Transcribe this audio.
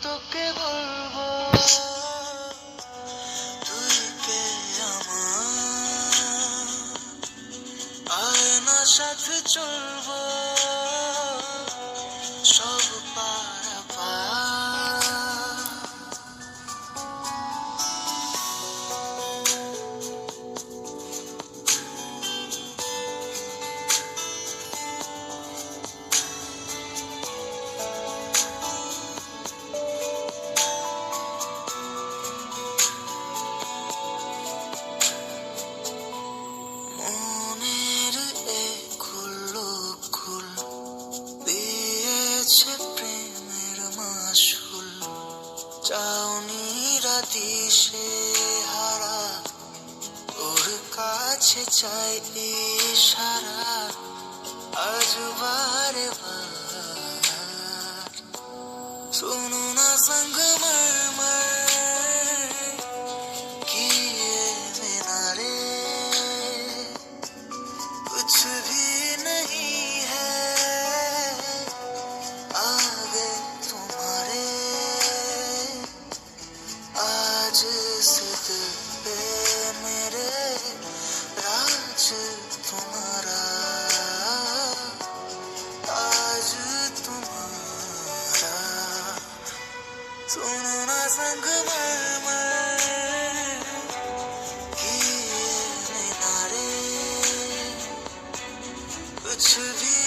তোকে বলব তুই কে আমার আয়না সাথে চলবো। দৃষ্টি সে হারা ওর কাছে চাই সারা আজ বারে না সঙ্গ सुनो ना संग किए नारे कुछ भी